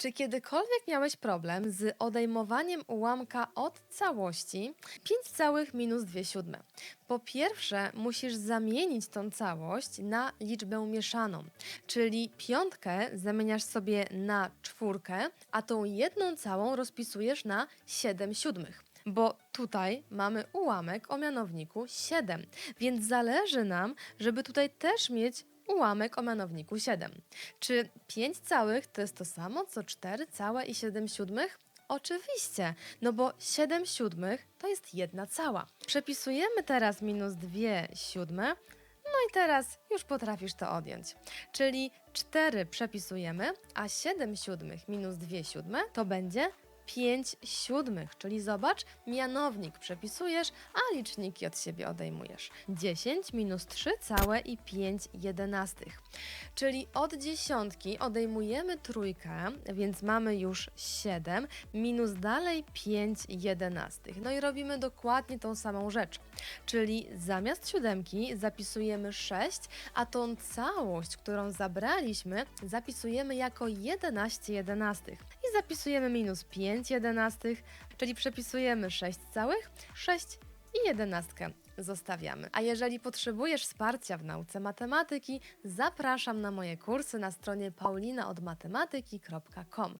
Czy kiedykolwiek miałeś problem z odejmowaniem ułamka od całości 5 całych minus 2 siódme? Po pierwsze, musisz zamienić tą całość na liczbę mieszaną, czyli piątkę zamieniasz sobie na czwórkę, a tą jedną całą rozpisujesz na 7 siódmych. Bo tutaj mamy ułamek o mianowniku 7, więc zależy nam, żeby tutaj też mieć ułamek o mianowniku 7. Czy 5 całych to jest to samo co 4 całe i 7 siódmych? Oczywiście, no bo 7 siódmych to jest jedna cała. Przepisujemy teraz minus 2 siódme, no i teraz już potrafisz to odjąć. Czyli 4 przepisujemy, a 7 siódmych minus 2 siódme to będzie 5 siódmych, czyli zobacz, mianownik przepisujesz, a liczniki od siebie odejmujesz. 10 minus 3 całe i 5 jedenastych. Czyli od dziesiątki odejmujemy trójkę, więc mamy już 7, minus dalej 5 jedenastych. No i robimy dokładnie tą samą rzecz. Czyli zamiast siódemki zapisujemy 6, a tą całość, którą zabraliśmy, zapisujemy jako 11 jedenastych. I zapisujemy minus 5 jedenastych, czyli przepisujemy 6 całych, 6 i jedenastkę zostawiamy. A jeżeli potrzebujesz wsparcia w nauce matematyki, zapraszam na moje kursy na stronie paulinaodmatematyki.com.